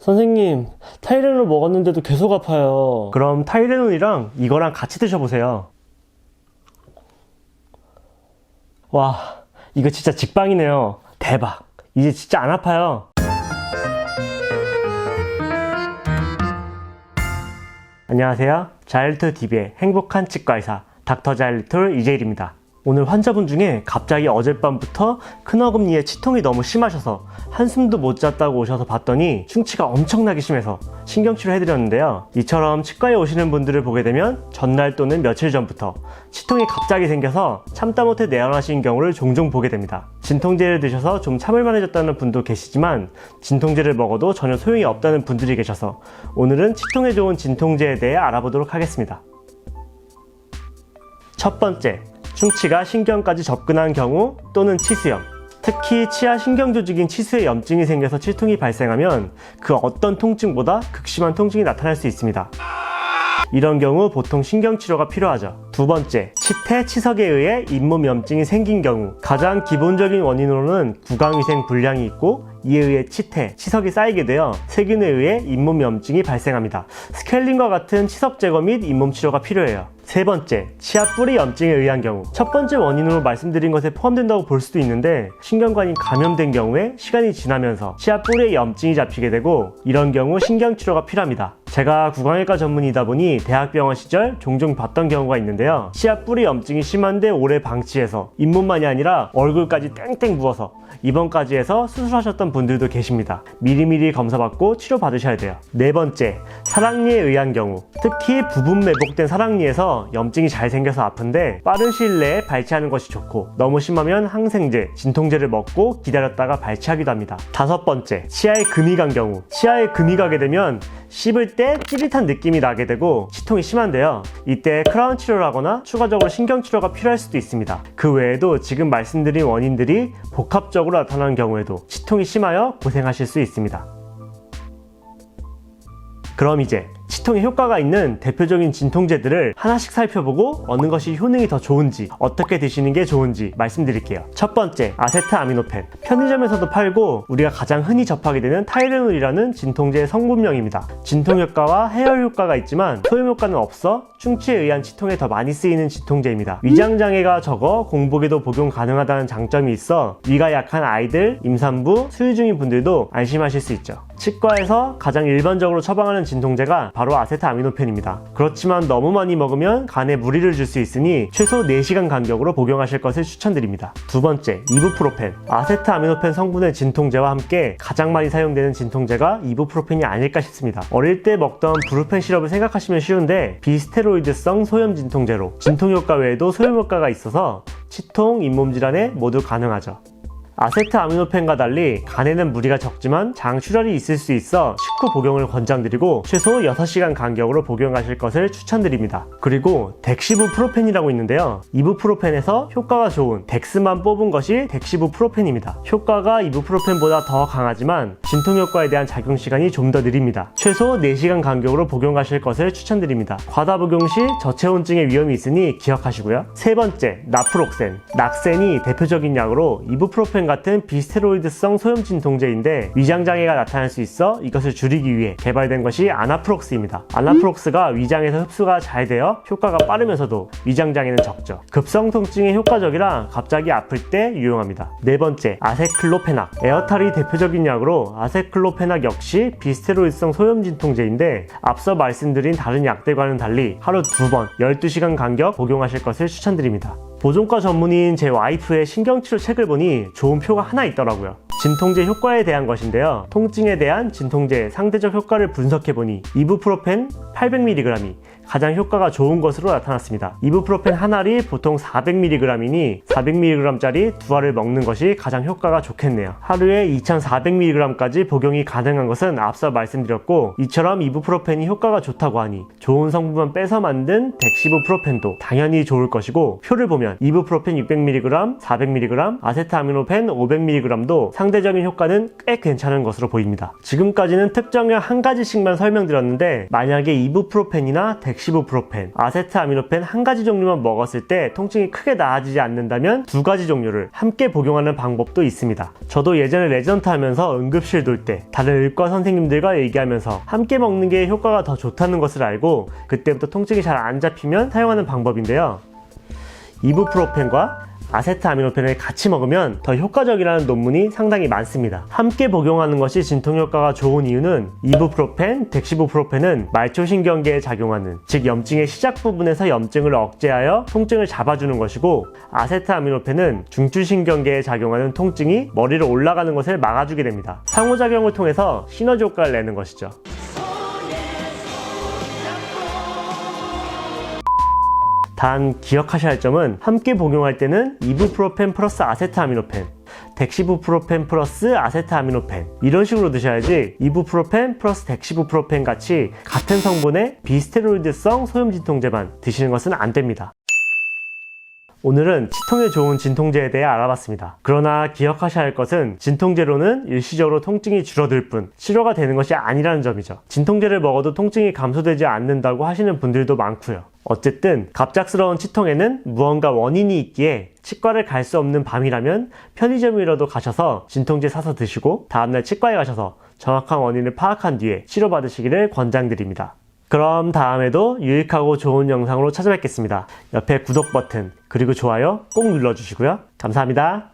선생님, 타이레놀 먹었는데도 계속 아파요. 그럼 타이레놀이랑 이거랑 같이 드셔보세요. 와, 이거 진짜 직방이네요. 대박. 이제 진짜 안 아파요. 안녕하세요. 자일트 TV의 행복한 치과 의사 닥터 자일트 이재일입니다. 오늘 환자분 중에 갑자기 어젯밤부터 큰어금니에 치통이 너무 심하셔서 한숨도 못 잤다고 오셔서 봤더니 충치가 엄청나게 심해서 신경치료 해드렸는데요. 이처럼 치과에 오시는 분들을 보게 되면 전날 또는 며칠 전부터 치통이 갑자기 생겨서 참다 못해 내원하신 경우를 종종 보게 됩니다. 진통제를 드셔서 좀 참을만해졌다는 분도 계시지만 진통제를 먹어도 전혀 소용이 없다는 분들이 계셔서 오늘은 치통에 좋은 진통제에 대해 알아보도록 하겠습니다. 첫 번째, 충치가 신경까지 접근한 경우 또는 치수염. 특히 치아 신경 조직인 치수에 염증이 생겨서 치통이 발생하면 그 어떤 통증보다 극심한 통증이 나타날 수 있습니다. 이런 경우 보통 신경치료가 필요하죠. 두 번째, 치태, 치석에 의해 잇몸 염증이 생긴 경우 가장 기본적인 원인으로는 구강위생 불량이 있고 이에 의해 치태, 치석이 쌓이게 되어 세균에 의해 잇몸 염증이 발생합니다. 스케일링과 같은 치석 제거 및 잇몸 치료가 필요해요. 세 번째, 치아 뿌리 염증에 의한 경우. 첫 번째 원인으로 말씀드린 것에 포함된다고 볼 수도 있는데 신경관이 감염된 경우에 시간이 지나면서 치아 뿌리에 염증이 잡히게 되고 이런 경우 신경치료가 필요합니다. 제가 구강외과 전문이다 보니 대학병원 시절 종종 봤던 경우가 있는데요. 치아 뿌리 염증이 심한데 오래 방치해서 잇몸만이 아니라 얼굴까지 땡땡 부어서 입원까지 해서 수술하셨던 분들도 계십니다. 미리미리 검사받고 치료받으셔야 돼요. 네 번째, 사랑니에 의한 경우. 특히 부분 매복된 사랑니에서 염증이 잘 생겨서 아픈데 빠른 시일 내에 발치하는 것이 좋고 너무 심하면 항생제, 진통제를 먹고 기다렸다가 발치하기도 합니다. 다섯 번째, 치아에 금이 간 경우. 치아에 금이 가게 되면 씹을 때 찌릿한 느낌이 나게 되고 치통이 심한데요. 이때 크라운 치료를 하거나 추가적으로 신경 치료가 필요할 수도 있습니다. 그 외에도 지금 말씀드린 원인들이 복합적으로 나타나는 경우에도 치통이 심 하여 고생하실 수 있습니다. 그럼 이제 치통에 효과가 있는 대표적인 진통제들을 하나씩 살펴보고 어느 것이 효능이 더 좋은지 어떻게 드시는 게 좋은지 말씀드릴게요. 첫 번째 아세트아미노펜 편의점에서도 팔고 우리가 가장 흔히 접하게 되는 타이레놀이라는 진통제의 성분명입니다. 진통 효과와 해열 효과가 있지만 소염 효과는 없어 충치에 의한 치통에 더 많이 쓰이는 진통제입니다. 위장 장애가 적어 공복에도 복용 가능하다는 장점이 있어 위가 약한 아이들, 임산부, 수유 중인 분들도 안심하실 수 있죠. 치과에서 가장 일반적으로 처방하는 진통제가 바로 아세트아미노펜입니다. 그렇지만 너무 많이 먹으면 간에 무리를 줄 수 있으니 최소 4시간 간격으로 복용하실 것을 추천드립니다. 두 번째, 이부프로펜. 아세트아미노펜 성분의 진통제와 함께 가장 많이 사용되는 진통제가 이부프로펜이 아닐까 싶습니다. 어릴 때 먹던 브루펜 시럽을 생각하시면 쉬운데 비스테로이드성 소염 진통제로 진통 효과 외에도 소염 효과가 있어서 치통, 잇몸 질환에 모두 가능하죠. 아세트 아미노펜과 달리 간에는 무리가 적지만 장 출혈이 있을 수 있어 식후 복용을 권장드리고 최소 6시간 간격으로 복용하실 것을 추천드립니다. 그리고 덱시부프로펜이라고 있는데요. 이부프로펜에서 효과가 좋은 덱스만 뽑은 것이 덱시부프로펜입니다. 효과가 이부프로펜보다 더 강하지만 진통 효과에 대한 작용 시간이 좀 더 느립니다. 최소 4시간 간격으로 복용하실 것을 추천드립니다. 과다 복용 시 저체온증의 위험이 있으니 기억하시고요. 세 번째, 나프록센. 낙센이 대표적인 약으로 이부프로펜 같은 비스테로이드성 소염 진통제인데 위장 장애가 나타날 수 있어 이것을 줄이기 위해 개발된 것이 아나프록스입니다. 아나프록스가 위장에서 흡수가 잘 되어 효과가 빠르면서도 위장 장애는 적죠. 급성 통증에 효과적이라 갑자기 아플 때 유용합니다. 네 번째, 아세클로페낙. 에어탈이 대표적인 약으로 아세클로페낙 역시 비스테로이드성 소염 진통제인데 앞서 말씀드린 다른 약들과는 달리 하루 두 번 12시간 간격 복용하실 것을 추천드립니다. 보존과 전문의인 제 와이프의 신경치료 책을 보니 좋은 표가 하나 있더라고요. 진통제 효과에 대한 것인데요. 통증에 대한 진통제 상대적 효과를 분석해보니 이부프로펜 800mg이 가장 효과가 좋은 것으로 나타났습니다. 이부프로펜 한 알이 보통 400mg이니 400mg짜리 두 알을 먹는 것이 가장 효과가 좋겠네요. 하루에 2400mg까지 복용이 가능한 것은 앞서 말씀드렸고 이처럼 이부프로펜이 효과가 좋다고 하니 좋은 성분만 빼서 만든 덱시부프로펜도 당연히 좋을 것이고 표를 보면 이부프로펜 600mg, 400mg, 아세트아미노펜 500mg도 상대 상대적인 효과는 꽤 괜찮은 것으로 보입니다. 지금까지는 특정량 한 가지씩만 설명드렸는데 만약에 이부프로펜이나 덱시부프로펜, 아세트아미노펜 한 가지 종류만 먹었을 때 통증이 크게 나아지지 않는다면 두 가지 종류를 함께 복용하는 방법도 있습니다. 저도 예전에 레전트 하면서 응급실 돌 때 다른 의과 선생님들과 얘기하면서 함께 먹는 게 효과가 더 좋다는 것을 알고 그때부터 통증이 잘 안 잡히면 사용하는 방법인데요. 이부프로펜과 아세트 아미노펜을 같이 먹으면 더 효과적이라는 논문이 상당히 많습니다. 함께 복용하는 것이 진통 효과가 좋은 이유는 이부프로펜, 덱시부프로펜은 말초신경계에 작용하는 즉 염증의 시작 부분에서 염증을 억제하여 통증을 잡아주는 것이고 아세트 아미노펜은 중추신경계에 작용하는 통증이 머리로 올라가는 것을 막아주게 됩니다. 상호작용을 통해서 시너지 효과를 내는 것이죠. 단 기억하셔야 할 점은 함께 복용할 때는 이부프로펜 플러스 아세트아미노펜 덱시부프로펜 플러스 아세트아미노펜 이런 식으로 드셔야지 이부프로펜 플러스 덱시부프로펜 같이 같은 성분의 비스테로이드성 소염 진통제만 드시는 것은 안 됩니다. 오늘은 치통에 좋은 진통제에 대해 알아봤습니다. 그러나 기억하셔야 할 것은 진통제로는 일시적으로 통증이 줄어들 뿐 치료가 되는 것이 아니라는 점이죠. 진통제를 먹어도 통증이 감소되지 않는다고 하시는 분들도 많고요. 어쨌든 갑작스러운 치통에는 무언가 원인이 있기에 치과를 갈 수 없는 밤이라면 편의점이라도 가셔서 진통제 사서 드시고 다음날 치과에 가셔서 정확한 원인을 파악한 뒤에 치료받으시기를 권장드립니다. 그럼 다음에도 유익하고 좋은 영상으로 찾아뵙겠습니다. 옆에 구독 버튼 그리고 좋아요 꼭 눌러주시고요. 감사합니다.